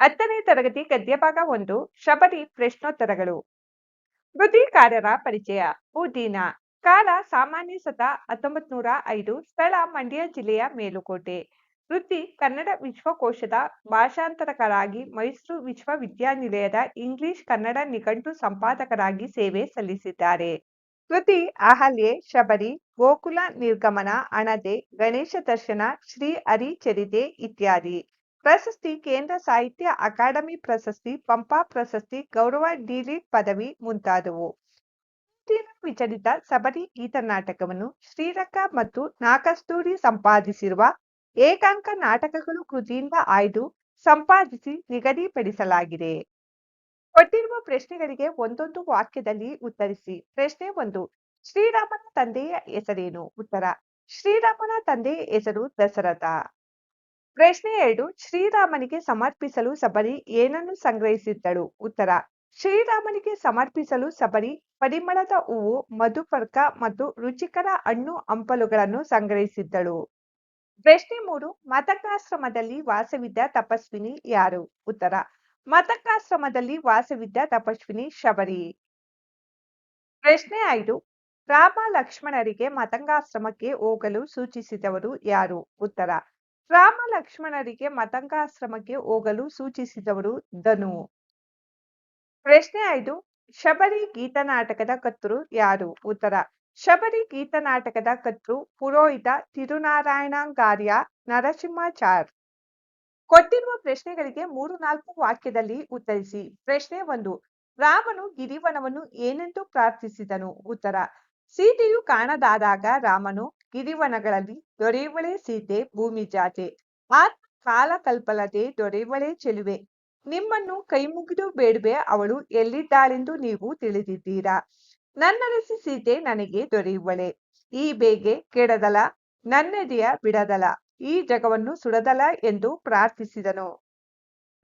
ಹತ್ತನೇ ತರಗತಿ ಗದ್ಯಭಾಗ ಒಂದು, ಶಬರಿ ಪ್ರಶ್ನೋತ್ತರಗಳು. ಕೃತಿಕಾರರ ಪರಿಚಯ ಉದ್ದೀನ ಕಾಲ ಸಾಮಾನ್ಯ ಸತ ಹತ್ತೊಂಬತ್ ನೂರ ಐದು, ಸ್ಥಳ ಮಂಡ್ಯ ಜಿಲ್ಲೆಯ ಮೇಲುಕೋಟೆ. ವೃತ್ತಿ, ಕನ್ನಡ ವಿಶ್ವಕೋಶದ ಭಾಷಾಂತರಕರಾಗಿ ಮೈಸೂರು ವಿಶ್ವವಿದ್ಯಾನಿಲಯದ ಇಂಗ್ಲಿಷ್ ಕನ್ನಡ ನಿಘಂಟು ಸಂಪಾದಕರಾಗಿ ಸೇವೆ ಸಲ್ಲಿಸಿದ್ದಾರೆ. ಕೃತಿ ಅಹಲ್ಯೆ, ಶಬರಿ, ಗೋಕುಲ ನಿರ್ಗಮನ ಅಣದೆ ಗಣೇಶ ದರ್ಶನ, ಶ್ರೀ ಹರಿಚರಿತೆ ಇತ್ಯಾದಿ. ಪ್ರಶಸ್ತಿ ಕೇಂದ್ರ ಸಾಹಿತ್ಯ ಅಕಾಡೆಮಿ ಪ್ರಶಸ್ತಿ, ಪಂಪಾ ಪ್ರಶಸ್ತಿ, ಗೌರವ ಡಿಲಿಟ್ ಪದವಿ ಮುಂತಾದವು. ವಿಚಲಿತ ಸಬರಿ ಗೀತನಾಟಕವನ್ನು ಶ್ರೀರಂಗ ಮತ್ತು ನಾಕಸ್ತೂರಿ ಸಂಪಾದಿಸಿರುವ ಏಕಾಂಕ ನಾಟಕಗಳು ಕೃತಿಯಿಂದ ಆಯ್ದು ಸಂಪಾದಿಸಿ ನಿಗದಿಪಡಿಸಲಾಗಿದೆ. ಕೊಟ್ಟಿರುವ ಪ್ರಶ್ನೆಗಳಿಗೆ ಒಂದೊಂದು ವಾಕ್ಯದಲ್ಲಿ ಉತ್ತರಿಸಿ. ಪ್ರಶ್ನೆ ಒಂದು, ಶ್ರೀರಾಮನ ತಂದೆಯ ಹೆಸರೇನು? ಉತ್ತರ, ಶ್ರೀರಾಮನ ತಂದೆಯ ಹೆಸರು ದಶರಥ ಪ್ರಶ್ನೆ ಎರಡು, ಶ್ರೀರಾಮನಿಗೆ ಸಮರ್ಪಿಸಲು ಸಬರಿ ಏನನ್ನು ಸಂಗ್ರಹಿಸಿದ್ದಳು? ಉತ್ತರ, ಶ್ರೀರಾಮನಿಗೆ ಸಮರ್ಪಿಸಲು ಸಬರಿ ಪರಿಮಳದ ಹೂವು, ಮಧುಪರ್ಕ ಮತ್ತು ರುಚಿಕರ ಹಣ್ಣು ಹಂಪಲುಗಳನ್ನು ಸಂಗ್ರಹಿಸಿದ್ದಳು. ಪ್ರಶ್ನೆ ಮೂರು, ಮತಕಾಶ್ರಮದಲ್ಲಿ ವಾಸವಿದ್ದ ತಪಸ್ವಿನಿ ಯಾರು? ಉತ್ತರ, ಮತಕಾಶ್ರಮದಲ್ಲಿ ವಾಸವಿದ್ದ ತಪಸ್ವಿನಿ ಶಬರಿ. ಪ್ರಶ್ನೆ ಐದು, ರಾಮ ಲಕ್ಷ್ಮಣರಿಗೆ ಮತಂಗಾಶ್ರಮಕ್ಕೆ ಹೋಗಲು ಸೂಚಿಸಿದವರು ಯಾರು? ಉತ್ತರ ರಾಮ ಲಕ್ಷ್ಮಣರಿಗೆ ಮತಂಗಾಶ್ರಮಕ್ಕೆ ಹೋಗಲು ಸೂಚಿಸಿದವರು ಧನು. ಪ್ರಶ್ನೆ ಐದು ಶಬರಿ ಗೀತನಾಟಕದ ಕರ್ತೃ ಯಾರು? ಉತ್ತರ ಶಬರಿ ಗೀತನಾಟಕದ ಕರ್ತೃ ಪುರೋಹಿತ ತಿರುನಾರಾಯಣಾಂಗಾರ್ಯ ನರಸಿಂಹಾಚಾರ್. ಕೊಟ್ಟಿರುವ ಪ್ರಶ್ನೆಗಳಿಗೆ ಮೂರು ನಾಲ್ಕು ವಾಕ್ಯದಲ್ಲಿ ಉತ್ತರಿಸಿ. ಪ್ರಶ್ನೆ ಒಂದು ರಾಮನು ಗಿರಿವನವನ್ನು ಏನೆಂದು ಪ್ರಾರ್ಥಿಸಿದನು? ಉತ್ತರ ಸೀತೆಯು ಕಾಣದಾದಾಗ ರಾಮನು ಗಿರಿವನಗಳಲ್ಲಿ ದೊರೆಯುವಳೆ ಸೀತೆ ಭೂಮಿ ಜಾತೆ. ಆತ್ಮ ಕಾಲ ಕಲ್ಪಲದೆ ದೊರೆಯುವಳೆ ಚೆಲುವೆ. ನಿಮ್ಮನ್ನು ಕೈಮುಗಿದು ಬೇಡುವೆ ಅವಳು ಎಲ್ಲಿದ್ದಾಳೆಂದು ನೀವು ತಿಳಿದಿದ್ದೀರಾ? ನನ್ನರಸಿ ಸೀತೆ ನನಗೆ ದೊರೆಯುವಳೆ. ಈ ಬೇಗೆ ಕೆಡದಲ, ನನ್ನೆದೆಯ ಬಿಡದಲ, ಈ ಜಗವನ್ನು ಸುಡದಲ ಎಂದು ಪ್ರಾರ್ಥಿಸಿದನು.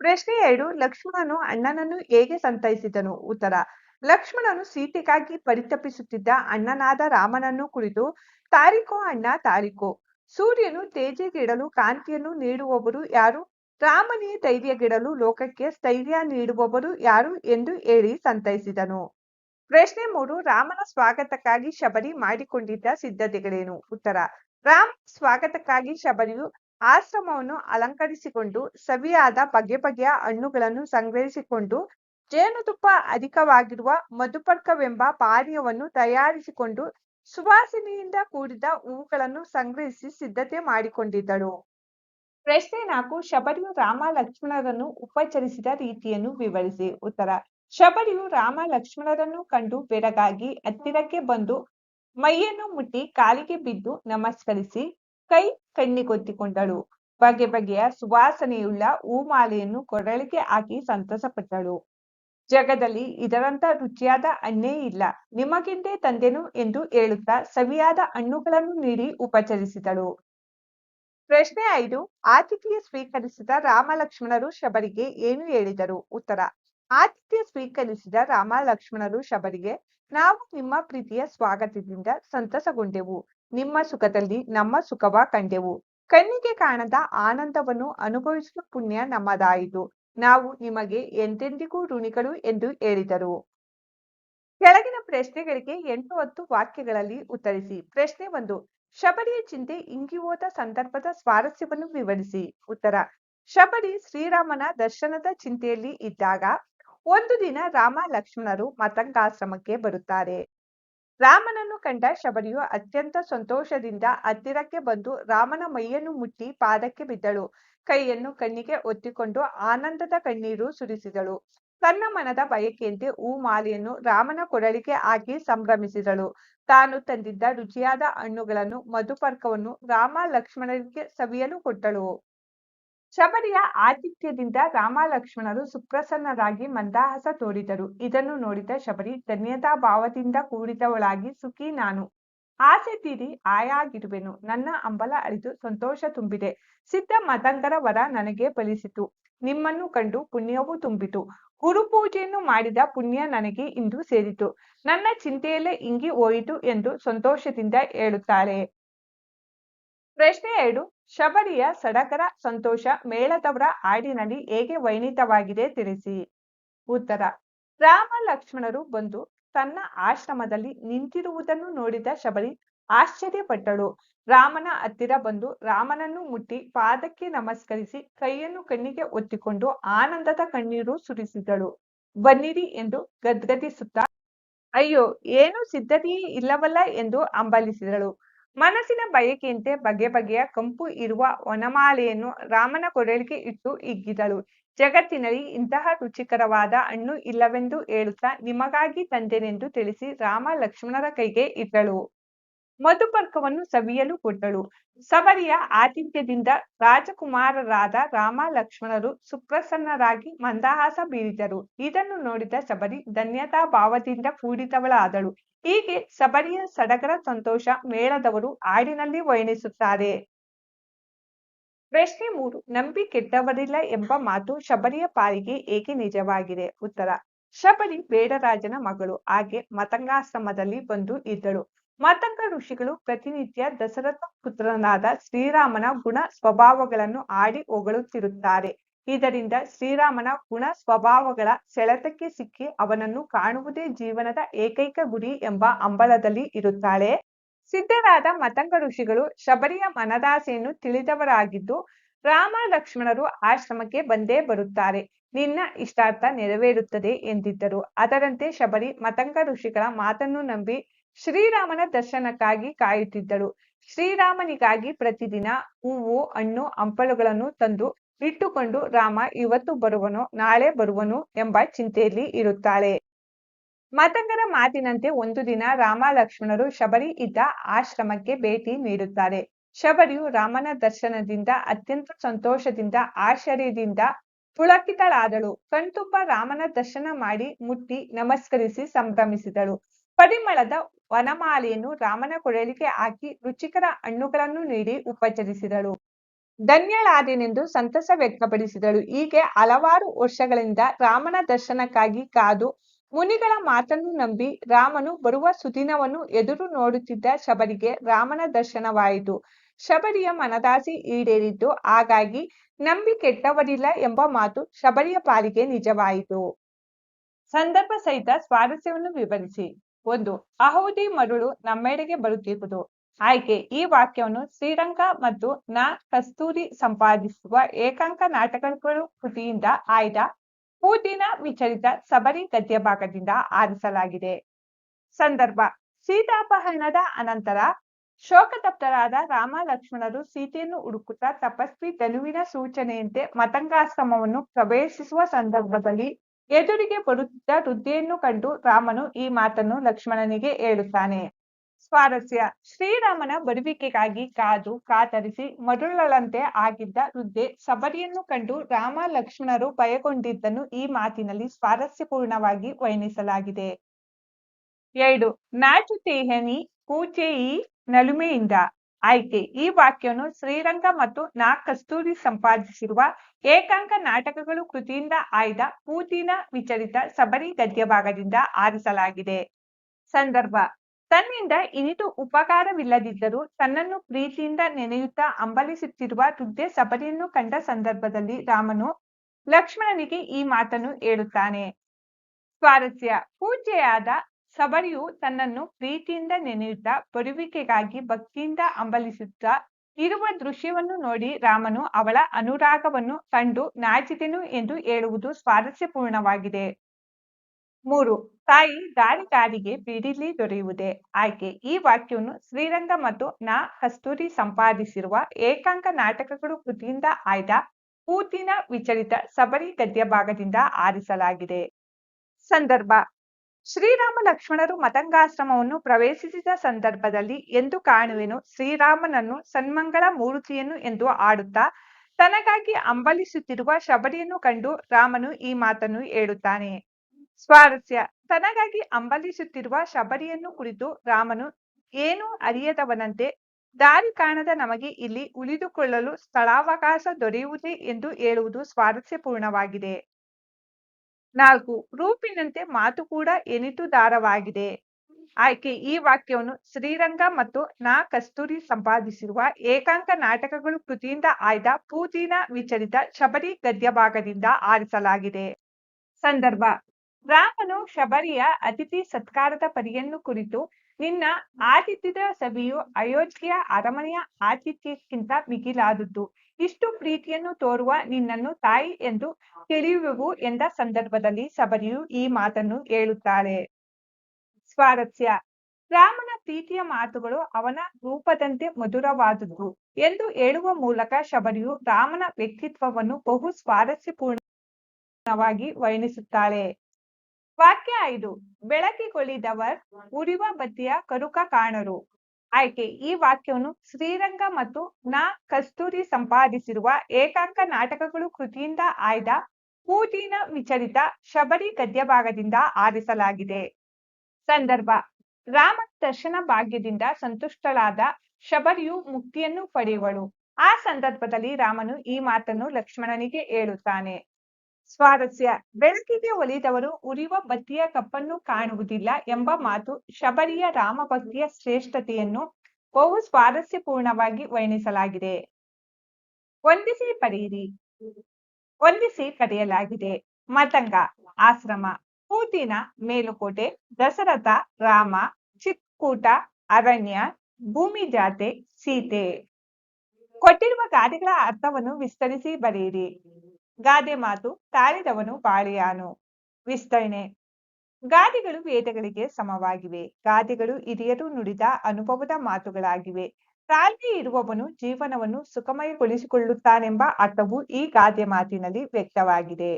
ಪ್ರಶ್ನೆ ಎರಡು, ಲಕ್ಷ್ಮಣನು ಅಣ್ಣನನ್ನು ಹೇಗೆ ಸಂತೈಸಿದನು? ಉತ್ತರ ಲಕ್ಷ್ಮಣನು ಸೀತೆಗಾಗಿ ಪರಿತಪಿಸುತ್ತಿದ್ದ ಅಣ್ಣನಾದ ರಾಮನನ್ನು ಕುರಿತು ತಾರಿಕೋ ಅಣ್ಣ, ತಾರಿಕೋ. ಸೂರ್ಯನು ತೇಜೆಗಿಡಲು ಕಾಂತಿಯನ್ನು ನೀಡುವವರು ಯಾರು? ರಾಮನೇ ಧೈರ್ಯಗಿಡಲು ಲೋಕಕ್ಕೆ ಸ್ಥೈರ್ಯ ನೀಡುವವರು ಯಾರು? ಎಂದು ಹೇಳಿ ಸಂತೈಸಿದನು. ಪ್ರಶ್ನೆ ಮೂರು, ರಾಮನ ಸ್ವಾಗತಕ್ಕಾಗಿ ಶಬರಿ ಮಾಡಿಕೊಂಡಿದ್ದ ಸಿದ್ಧತೆಗಳೇನು? ಉತ್ತರ, ರಾಮ ಸ್ವಾಗತಕ್ಕಾಗಿ ಶಬರಿಯು ಆಶ್ರಮವನ್ನು ಅಲಂಕರಿಸಿಕೊಂಡು, ಸವಿಯಾದ ಬಗೆ ಬಗೆಯ ಹಣ್ಣುಗಳನ್ನು ಸಂಗ್ರಹಿಸಿಕೊಂಡು ಜೇನುತುಪ್ಪ ಅಧಿಕವಾಗಿರುವ ಮಧುಪರ್ಕವೆಂಬ ಪಾನೀಯವನ್ನು ತಯಾರಿಸಿಕೊಂಡು ಸುವಾಸನೆಯಿಂದ ಕೂಡಿದ ಹೂವುಗಳನ್ನು ಸಂಗ್ರಹಿಸಿ ಸಿದ್ಧತೆ ಮಾಡಿಕೊಂಡಿದ್ದಳು ಪ್ರಶ್ನೆ ನಾಲ್ಕು, ಶಬರಿಯು ರಾಮ ಲಕ್ಷ್ಮಣರನ್ನು ಉಪಚರಿಸಿದ ರೀತಿಯನ್ನು ವಿವರಿಸಿ. ಉತ್ತರ, ಶಬರಿಯು ರಾಮ ಲಕ್ಷ್ಮಣರನ್ನು ಕಂಡು ಬೆರಗಾಗಿ ಹತ್ತಿರಕ್ಕೆ ಬಂದು ಮೈಯನ್ನು ಮುಟ್ಟಿ ಕಾಲಿಗೆ ಬಿದ್ದು ನಮಸ್ಕರಿಸಿ ಕೈ ಕಣ್ಣಿಗೊತ್ತಿಕೊಂಡಳು. ಬಗೆ ಬಗೆಯ ಸುವಾಸನೆಯುಳ್ಳ ಹೂಮಾಲೆಯನ್ನು ಕೊರಳಿಗೆ ಹಾಕಿ ಸಂತಸಪಟ್ಟಳು. ಜಗದಲ್ಲಿ ಇದರಂತ ರುಚಿಯಾದ ಹಣ್ಣೇ ಇಲ್ಲ. ನಿಮಗೆಂದೇ ತಂದೆನು ಎಂದು ಹೇಳುತ್ತಾ ಸವಿಯಾದ ಹಣ್ಣುಗಳನ್ನು ನೀಡಿ ಉಪಚರಿಸಿದಳು. ಪ್ರಶ್ನೆ ಐದು, ಆತಿಥ್ಯ ಸ್ವೀಕರಿಸಿದ ರಾಮ ಲಕ್ಷ್ಮಣರು ಶಬರಿಗೆ ಏನು ಹೇಳಿದರು? ಉತ್ತರ, ಆತಿಥ್ಯ ಸ್ವೀಕರಿಸಿದ ರಾಮ ಲಕ್ಷ್ಮಣರು ಶಬರಿಗೆ, ನಾವು ನಿಮ್ಮ ಪ್ರೀತಿಯ ಸ್ವಾಗತದಿಂದ ಸಂತಸಗೊಂಡೆವು. ನಿಮ್ಮ ಸುಖದಲ್ಲಿ ನಮ್ಮ ಸುಖವ ಕಂಡೆವು. ಕಣ್ಣಿಗೆ ಕಾಣದ ಆನಂದವನ್ನು ಅನುಭವಿಸುವ ಪುಣ್ಯ ನಮ್ಮದಾಯಿತು. ನಾವು ನಿಮಗೆ ಎಂದೆಂದಿಗೂ ಋಣಿಗಳು ಎಂದು ಹೇಳಿದರು. ಕೆಳಗಿನ ಪ್ರಶ್ನೆಗಳಿಗೆ ಎಂಟು ಹತ್ತು ವಾಕ್ಯಗಳಲ್ಲಿ ಉತ್ತರಿಸಿ. ಪ್ರಶ್ನೆ ಒಂದು, ಶಬರಿಯ ಚಿಂತೆ ಇಂಗಿ ಹೋದ ಸಂದರ್ಭದ ಸ್ವಾರಸ್ಯವನ್ನು ವಿವರಿಸಿ. ಉತ್ತರ, ಶಬರಿ ಶ್ರೀರಾಮನ ದರ್ಶನದ ಚಿಂತೆಯಲ್ಲಿ ಇದ್ದಾಗ ಒಂದು ದಿನ ರಾಮ ಲಕ್ಷ್ಮಣರು ಮತಂಗಾಶ್ರಮಕ್ಕೆ ಬರುತ್ತಾರೆ. ರಾಮನನ್ನು ಕಂಡ ಶಬರಿಯು ಅತ್ಯಂತ ಸಂತೋಷದಿಂದ ಹತ್ತಿರಕ್ಕೆ ಬಂದು ರಾಮನ ಮೈಯನ್ನು ಮುಟ್ಟಿ ಪಾದಕ್ಕೆ ಬಿದ್ದಳು. ಕೈಯನ್ನು ಕಣ್ಣಿಗೆ ಒತ್ತಿಕೊಂಡು ಆನಂದದ ಕಣ್ಣೀರು ಸುರಿಸಿದಳು. ತನ್ನ ಮನದ ಬಯಕೆಯಂತೆ ಹೂ ಮಾಲೆಯನ್ನು ರಾಮನ ಕೊರಳಿಗೆ ಹಾಕಿ ಸಂಭ್ರಮಿಸಿದಳು. ತಾನು ತಂದಿದ್ದ ರುಚಿಯಾದ ಹಣ್ಣುಗಳನ್ನು ಮಧುಪರ್ಕವನ್ನು ರಾಮ ಲಕ್ಷ್ಮಣರಿಗೆ ಸವಿಯಲು ಕೊಟ್ಟಳು. ಶಬರಿಯ ಆತಿಥ್ಯದಿಂದ ರಾಮ ಲಕ್ಷ್ಮಣರು ಸುಪ್ರಸನ್ನರಾಗಿ ಮಂದಹಾಸ ತೋರಿದರು. ಇದನ್ನು ನೋಡಿದ ಶಬರಿ, ಧನ್ಯತಾ ಭಾವದಿಂದ ಕೂಡಿದವಳಾಗಿ ಸುಖಿ ನಾನು. ಆಸೆ ತೀರಿ ಆಯಾಗಿರುವೆನು. ನನ್ನ ಅಂಬಲ ಅರಿತು ಸಂತೋಷ ತುಂಬಿದೆ. ಸಿದ್ಧ ಮದಂಗರ ವರ ನನಗೆ ಫಲಿಸಿತು. ನಿಮ್ಮನ್ನು ಕಂಡು ಪುಣ್ಯವೂ ತುಂಬಿತು. ಗುರುಪೂಜೆಯನ್ನು ಮಾಡಿದ ಪುಣ್ಯ ನನಗೆ ಇಂದು ಸೇರಿತು. ನನ್ನ ಚಿಂತೆಯಲ್ಲೇ ಇಂಗಿ ಹೋಯಿತು ಎಂದು ಸಂತೋಷದಿಂದ ಹೇಳುತ್ತಾಳೆ. ಪ್ರಶ್ನೆ ಎರಡು, ಶಬರಿಯ ಸಡಗರ ಸಂತೋಷ ಮೇಳದವರ ಹಾಡಿನಲ್ಲಿ ಹೇಗೆ ವೈಣಿತವಾಗಿದೆ ತಿಳಿಸಿ. ಉತ್ತರ, ರಾಮ ಲಕ್ಷ್ಮಣರು ಬಂದು ತನ್ನ ಆಶ್ರಮದಲ್ಲಿ ನಿಂತಿರುವುದನ್ನು ನೋಡಿದ ಶಬರಿ ಆಶ್ಚರ್ಯಪಟ್ಟಳು. ರಾಮನ ಹತ್ತಿರ ಬಂದು ರಾಮನನ್ನು ಮುಟ್ಟಿ ಪಾದಕ್ಕೆ ನಮಸ್ಕರಿಸಿ ಕೈಯನ್ನು ಕಣ್ಣಿಗೆ ಒತ್ತಿಕೊಂಡು ಆನಂದದ ಕಣ್ಣೀರು ಸುರಿಸಿದಳು. ಬನ್ನಿರಿ ಎಂದು ಗದ್ಗದಿಸುತ್ತಾ, ಅಯ್ಯೋ, ಏನು ಸಿದ್ಧತೆಯೇ ಇಲ್ಲವಲ್ಲ ಎಂದು ಹಂಬಲಿಸಿದಳು. ಮನಸ್ಸಿನ ಬಯಕೆಯಂತೆ ಬಗೆ ಬಗೆಯ ಕಂಪು ಇರುವ ವನಮಾಲೆಯನ್ನು ರಾಮನ ಕೊರಳಿಗೆ ಇಟ್ಟು ಹಿಗ್ಗಿದಳು ಜಗತ್ತಿನಲ್ಲಿ ಇಂತಹ ರುಚಿಕರವಾದ ಹಣ್ಣು ಇಲ್ಲವೆಂದು ಹೇಳುತ್ತಾ ನಿಮಗಾಗಿ ತಂದೆನೆಂದು ತಿಳಿಸಿ ರಾಮ ಲಕ್ಷ್ಮಣರ ಕೈಗೆ ಇಟ್ಟಳು. ಮಧುಪರ್ಕವನ್ನು ಸವಿಯಲು ಕೊಟ್ಟಳು. ಸಬರಿಯ ಆತಿಥ್ಯದಿಂದ ರಾಜಕುಮಾರರಾದ ರಾಮ ಲಕ್ಷ್ಮಣರು ಸುಪ್ರಸನ್ನರಾಗಿ ಮಂದಹಾಸ ಬೀರಿದರು. ಇದನ್ನು ನೋಡಿದ ಸಬರಿ ಧನ್ಯತಾ ಭಾವದಿಂದ ಕೂಡಿದವಳಾದಳು ಹೀಗೆ ಸಬರಿಯ ಸಡಗರ ಸಂತೋಷ ಮೇಳದವರು ಹಾಡಿನಲ್ಲಿ ವರ್ಣಿಸುತ್ತಾರೆ ಪ್ರಶ್ನೆ ಮೂರು, ನಂಬಿ ಕೆಟ್ಟವರಿಲ್ಲ ಎಂಬ ಮಾತು ಶಬರಿಯ ಪಾಲಿಗೆ ಏಕೆ ನಿಜವಾಗಿದೆ? ಉತ್ತರ, ಶಬರಿ ಬೇಡರಾಜನ ಮಗಳು, ಹಾಗೆ ಮತಂಗಾಶ್ರಮದಲ್ಲಿ ಬಂದು ಇದ್ದಳು. ಮತಂಗ ಋಷಿಗಳು ಪ್ರತಿನಿತ್ಯ ದಶರಥ ಪುತ್ರನಾದ ಶ್ರೀರಾಮನ ಗುಣ ಸ್ವಭಾವಗಳನ್ನು ಆಡಿ ಹೊಗಳುತ್ತಿರುತ್ತಾರೆ. ಇದರಿಂದ ಶ್ರೀರಾಮನ ಗುಣ ಸ್ವಭಾವಗಳ ಸೆಳೆತಕ್ಕೆ ಸಿಕ್ಕಿ ಅವನನ್ನು ಕಾಣುವುದೇ ಜೀವನದ ಏಕೈಕ ಗುರಿ ಎಂಬ ಅಂಬಲದಲ್ಲಿ ಇರುತ್ತಾಳೆ. ಸಿದ್ಧರಾದ ಮತಂಗ ಋಷಿಗಳು ಶಬರಿಯ ಮನದಾಸೆಯನ್ನು ತಿಳಿದವರಾಗಿದ್ದು ರಾಮ ಲಕ್ಷ್ಮಣರು ಆಶ್ರಮಕ್ಕೆ ಬಂದೇ ಬರುತ್ತಾರೆ. ನಿನ್ನ ಇಷ್ಟಾರ್ಥ ನೆರವೇರುತ್ತದೆ ಎಂದಿದ್ದರು. ಅದರಂತೆ ಶಬರಿ ಮತಂಗ ಋಷಿಗಳ ಮಾತನ್ನು ನಂಬಿ ಶ್ರೀರಾಮನ ದರ್ಶನಕ್ಕಾಗಿ ಕಾಯುತ್ತಿದ್ದಳು. ಶ್ರೀರಾಮನಿಗಾಗಿ ಪ್ರತಿದಿನ ಹೂವು, ಹಣ್ಣು, ಹಂಪಲುಗಳನ್ನು ತಂದು ಇಟ್ಟುಕೊಂಡು ರಾಮ, ಇವತ್ತು ಬರುವನು, ನಾಳೆ ಬರುವನು ಎಂಬ ಚಿಂತೆಯಲ್ಲಿ ಇರುತ್ತಾಳೆ. ಮತಂಗರ ಮಾತಿನಂತೆ ಒಂದು ದಿನ ರಾಮ, ಲಕ್ಷ್ಮಣರು ಶಬರಿ ಇದ್ದ ಆಶ್ರಮಕ್ಕೆ ಭೇಟಿ ನೀಡುತ್ತಾರೆ. ಶಬರಿಯು ರಾಮನ ದರ್ಶನದಿಂದ ಅತ್ಯಂತ ಸಂತೋಷದಿಂದ, ಆಶ್ಚರ್ಯದಿಂದ ಪುಳಕಿತಳಾದಳು. ಕಣ್ತುಂಬ ರಾಮನ ದರ್ಶನ ಮಾಡಿ ಮುಟ್ಟಿ ನಮಸ್ಕರಿಸಿ ಸಂಭ್ರಮಿಸಿದಳು. ಪರಿಮಳದ ವನಮಾಲೆಯನ್ನು ರಾಮನ ಕೊಡಲಿಗೆ ಹಾಕಿ ರುಚಿಕರ ಹಣ್ಣುಗಳನ್ನು ನೀಡಿ ಉಪಚರಿಸಿದಳು. ಧನ್ಯಳಾದೆನೆಂದು ಸಂತಸ ವ್ಯಕ್ತಪಡಿಸಿದಳು. ಹೀಗೆ ಹಲವಾರು ವರ್ಷಗಳಿಂದ ರಾಮನ ದರ್ಶನಕ್ಕಾಗಿ ಕಾದು ಮುನಿಗಳ ಮಾತನ್ನು ನಂಬಿ ರಾಮನು ಬರುವ ಸುದಿನವನ್ನು ಎದುರು ನೋಡುತ್ತಿದ್ದ ಶಬರಿಗೆ ರಾಮನ ದರ್ಶನವಾಯಿತು. ಶಬರಿಯ ಮನದಾಸಿ ಈಡೇರಿದ್ದು, ಹಾಗಾಗಿ ನಂಬಿ ಕೆಟ್ಟವರಿಲ್ಲ ಎಂಬ ಮಾತು ಶಬರಿಯ ಪಾಲಿಗೆ ನಿಜವಾಯಿತು. ಸಂದರ್ಭ ಸಹಿತ ಸ್ವಾರಸ್ಯವನ್ನು ವಿವರಿಸಿ. ಒಂದು ಅಹೋದಿ ಮರುಳು ನಮ್ಮೆಡೆಗೆ ಬರುತ್ತಿರುವುದು. ಆಯ್ಕೆ, ಈ ವಾಕ್ಯವನ್ನು ಶ್ರೀರಂಗ ಮತ್ತು ನ ಕಸ್ತೂರಿ ಸಂಪಾದಿಸುವ ಏಕಾಂಕ ನಾಟಕಗಳು ಕೃತಿಯಿಂದ ಆಯ್ದ ಪೂತಿನ ವಿಚಲಿತ ಸಬರಿ ಗದ್ಯ ಭಾಗದಿಂದ ಆರಿಸಲಾಗಿದೆ. ಸಂದರ್ಭ, ಸೀತಾಪಹರಣದ ಅನಂತರ ಶೋಕತಪ್ತರಾದ ರಾಮ ಲಕ್ಷ್ಮಣರು ಸೀತೆಯನ್ನು ಹುಡುಕುತ್ತಾ ತಪಸ್ವಿ ಧನುವಿನ ಸೂಚನೆಯಂತೆ ಮತಂಗಾಶ್ರಮವನ್ನು ಪ್ರವೇಶಿಸುವ ಸಂದರ್ಭದಲ್ಲಿ ಎದುರಿಗೆ ಬರುತ್ತಿದ್ದ ವೃದ್ಧೆಯನ್ನು ಕಂಡು ರಾಮನು ಈ ಮಾತನ್ನು ಲಕ್ಷ್ಮಣನಿಗೆ ಹೇಳುತ್ತಾನೆ. ಸ್ವಾರಸ್ಯ. ಶ್ರೀರಾಮನ ಬರುವಿಕೆಗಾಗಿ ಕಾದು ಕಾತರಿಸಿ ಮರುಳಳಂತೆ ಆಗಿದ್ದ ವೃದ್ಧೆ ಸಬರಿಯನ್ನು ಕಂಡು ರಾಮ ಲಕ್ಷ್ಮಣರು ಭಯಗೊಂಡಿದ್ದನ್ನು ಈ ಮಾತಿನಲ್ಲಿ ಸ್ವಾರಸ್ಯಪೂರ್ಣವಾಗಿ ವರ್ಣಿಸಲಾಗಿದೆ. ಎರಡು. ನಾಚುತೇಹನಿ ಪೂಜೆಯಿ ನಲುಮೆಯಿಂದ. ಆಯ್ಕೆ. ಈ ವಾಕ್ಯವನ್ನು ಶ್ರೀರಂಗ ಮತ್ತು ನಾ ಕಸ್ತೂರಿ ಸಂಪಾದಿಸಿರುವ ಏಕಾಂಕ ನಾಟಕಗಳು ಕೃತಿಯಿಂದ ಆಯ್ದ ಪೂತಿನ ವಿಚರಿತ ಸಬರಿ ಗದ್ಯ ಭಾಗದಿಂದ ಆರಿಸಲಾಗಿದೆ. ಸಂದರ್ಭ. ತನ್ನಿಂದ ಇನಿತು ಉಪಕಾರವಿಲ್ಲದಿದ್ದರೂ ತನ್ನನ್ನು ಪ್ರೀತಿಯಿಂದ ನೆನೆಯುತ್ತಾ ಅಂಬಲಿಸುತ್ತಿರುವ ವೃದ್ಧೆ ಸಬರಿಯನ್ನು ಕಂಡ ಸಂದರ್ಭದಲ್ಲಿ ರಾಮನು ಲಕ್ಷ್ಮಣನಿಗೆ ಈ ಮಾತನ್ನು ಹೇಳುತ್ತಾನೆ. ಸ್ವಾರಸ್ಯ. ಪೂಜ್ಯೆಯಾದ ಸಬರಿಯು ತನ್ನನ್ನು ಪ್ರೀತಿಯಿಂದ ನೆನೆಯುತ್ತಾ, ಬರುವಿಕೆಗಾಗಿ ಭಕ್ತಿಯಿಂದ ಅಂಬಲಿಸುತ್ತಾ, ಇರುವ ದೃಶ್ಯವನ್ನು ನೋಡಿ ರಾಮನು ಅವಳ ಅನುರಾಗವನ್ನು ಕಂಡು ನಾಚಿದೆನು ಎಂದು ಹೇಳುವುದು ಸ್ವಾರಸ್ಯಪೂರ್ಣವಾಗಿದೆ. ಮೂರು, ತಾಯಿ ದಾರಿ ದಾರಿಗೆ ಬಿಡಿಲಿ ದೊರೆಯುವುದೇ? ಆಯ್ಕೆ, ಈ ವಾಕ್ಯವನ್ನು ಶ್ರೀರಂಗ ಮತ್ತು ನಾ ಕಸ್ತೂರಿ ಸಂಪಾದಿಸಿರುವ ಏಕಾಂಕ ನಾಟಕಗಳು ಕೃತಿಯಿಂದ ಆಯ್ದ ಪೂತಿನ ವಿಚಲಿತ ಸಬರಿ ಗದ್ಯ ಭಾಗದಿಂದ ಆರಿಸಲಾಗಿದೆ. ಸಂದರ್ಭ ಶ್ರೀರಾಮ ಲಕ್ಷ್ಮಣರು ಮತಂಗಾಶ್ರಮವನ್ನು ಪ್ರವೇಶಿಸಿದ ಸಂದರ್ಭದಲ್ಲಿ ಎಂದು ಕಾಣುವೆನು. ಶ್ರೀರಾಮನನ್ನು ಸನ್ಮಂಗಳ ಮೂರ್ತಿಯನ್ನು ಎಂದು ಆಡುತ್ತಾ, ತನಗಾಗಿ ಅಂಬಲಿಸುತ್ತಿರುವ ಶಬರಿಯನ್ನು ಕಂಡು ರಾಮನು ಈ ಮಾತನ್ನು ಹೇಳುತ್ತಾನೆ. ಸ್ವಾರಸ್ಯ, ತನಗಾಗಿ ಅಂಬಲಿಸುತ್ತಿರುವ ಶಬರಿಯನ್ನು ಕುರಿತು ರಾಮನು, ಏನು ಅರಿಯದವನಂತೆ, ದಾರಿ ಕಾಣದ ನಮಗೆ ಇಲ್ಲಿ ಉಳಿದುಕೊಳ್ಳಲು ಸ್ಥಳಾವಕಾಶ ದೊರೆಯುವುದೇ? ಎಂದು ಹೇಳುವುದು ಸ್ವಾರಸ್ಯಪೂರ್ಣವಾಗಿದೆ. ನಾಲ್ಕು, ರೂಪಿನಂತೆ ಮಾತು ಕೂಡ ಎನಿತು ದಾರವಾಗಿದೆ ಆಯ್ಕೆ, ಈ ವಾಕ್ಯವನ್ನು ಶ್ರೀರಂಗ ಮತ್ತು ನಾ ಕಸ್ತೂರಿ ಸಂಪಾದಿಸಿರುವ ಏಕಾಂಕ ನಾಟಕಗಳು ಕೃತಿಯಿಂದ ಆಯ್ದ ಪೂತಿನ ವಿಚರಿತ ಶಬರಿ ಗದ್ಯಭಾಗದಿಂದ ಆರಿಸಲಾಗಿದೆ. ಸಂದರ್ಭ, ರಾಮನು ಶಬರಿಯ ಅತಿಥಿ ಸತ್ಕಾರದ ಪರಿಯನ್ನು ಕುರಿತು ನಿನ್ನ ಆತಿಥ್ಯದ ಸಭೆಯು ಅಯೋಧ್ಯೆಯ ಅರಮನೆಯ ಆತಿಥ್ಯಕ್ಕಿಂತ ಮಿಗಿಲಾದುದು ಇಷ್ಟು ಪ್ರೀತಿಯನ್ನು ತೋರುವ ನಿನ್ನನ್ನು ತಾಯಿ ಎಂದು ತಿಳಿಯುವೆವು ಎಂದ ಸಂದರ್ಭದಲ್ಲಿ ಶಬರಿಯು ಈ ಮಾತನ್ನು ಹೇಳುತ್ತಾಳೆ. ಸ್ವಾರಸ್ಯ. ರಾಮನ ಪ್ರೀತಿಯ ಮಾತುಗಳು ಅವನ ರೂಪದಂತೆ ಮಧುರವಾದುದು ಎಂದು ಹೇಳುವ ಮೂಲಕ ಶಬರಿಯು ರಾಮನ ವ್ಯಕ್ತಿತ್ವವನ್ನು ಬಹು ಸ್ವಾರಸ್ಯಪೂರ್ಣವಾಗಿ ವರ್ಣಿಸುತ್ತಾಳೆ. ವಾಕ್ಯ ಐದು. ಬೆಳಕಿಗೊಳಿದವರ್ ಉರಿವ ಬತ್ತಿಯ ಕರುಕ ಕಾಣರು. ಆಯ್ಕೆ. ಈ ವಾಕ್ಯವನ್ನು ಶ್ರೀರಂಗ ಮತ್ತು ನಾ ಕಸ್ತೂರಿ ಸಂಪಾದಿಸಿರುವ ಏಕಾಂಕ ನಾಟಕಗಳು ಕೃತಿಯಿಂದ ಆಯ್ದ ಪೂತಿನ ವಿಚಲಿತ ಶಬರಿ ಗದ್ಯಭಾಗದಿಂದ ಆರಿಸಲಾಗಿದೆ. ಸಂದರ್ಭ. ರಾಮ ದರ್ಶನ ಭಾಗ್ಯದಿಂದ ಸಂತುಷ್ಟಳಾದ ಶಬರಿಯು ಮುಕ್ತಿಯನ್ನು ಪಡೆಯುವಳು. ಆ ಸಂದರ್ಭದಲ್ಲಿ ರಾಮನು ಈ ಮಾತನ್ನು ಲಕ್ಷ್ಮಣನಿಗೆ ಹೇಳುತ್ತಾನೆ. ಸ್ವಾರಸ್ಯ. ಬೆಳಕಿಗೆ ಒಲಿದವರು ಉರಿಯುವ ಬತ್ತಿಯ ಕಪ್ಪನ್ನು ಕಾಣುವುದಿಲ್ಲ ಎಂಬ ಮಾತು ಶಬರಿಯ ರಾಮಭಕ್ತಿಯ ಶ್ರೇಷ್ಠತೆಯನ್ನು ಬಹು ಸ್ವಾರಸ್ಯಪೂರ್ಣವಾಗಿ ವರ್ಣಿಸಲಾಗಿದೆ. ವಂದಿಸಿ ಪಡೆಯಿರಿ ವಂದಿಸಿ ಕರೆಯಲಾಗಿದೆ. ಮತಂಗ, ಆಶ್ರಮ, ಪೂತಿನ, ಮೇಲುಕೋಟೆ ದಶರಥ ರಾಮ, ಚಿಕ್ಕೂಟ, ಅರಣ್ಯ, ಭೂಮಿ ಜಾತೆ, ಸೀತೆ. ಕೊಟ್ಟಿರುವ ಗಾದೆಗಳ ಅರ್ಥವನ್ನು ವಿಸ್ತರಿಸಿ ಬರೆಯಿರಿ. ಗಾದೆ ಮಾತು ತಾಳಿದವನು ಬಾಳಿಯಾನು. ವಿಸ್ತರಣೆ. ಗಾದೆಗಳು ವೇದಗಳಿಗೆ ಸಮವಾಗಿವೆ. ಗಾದೆಗಳು ಹಿರಿಯರು ನುಡಿದ ಅನುಭವದ ಮಾತುಗಳಾಗಿವೆ. ತಾಳ್ಮೆ ಇರುವವನು ಜೀವನವನ್ನು ಸುಖಮಯಗೊಳಿಸಿಕೊಳ್ಳುತ್ತಾನೆಂಬ ಅರ್ಥವು ಈ ಗಾದೆ ಮಾತಿನಲ್ಲಿ ವ್ಯಕ್ತವಾಗಿದೆ.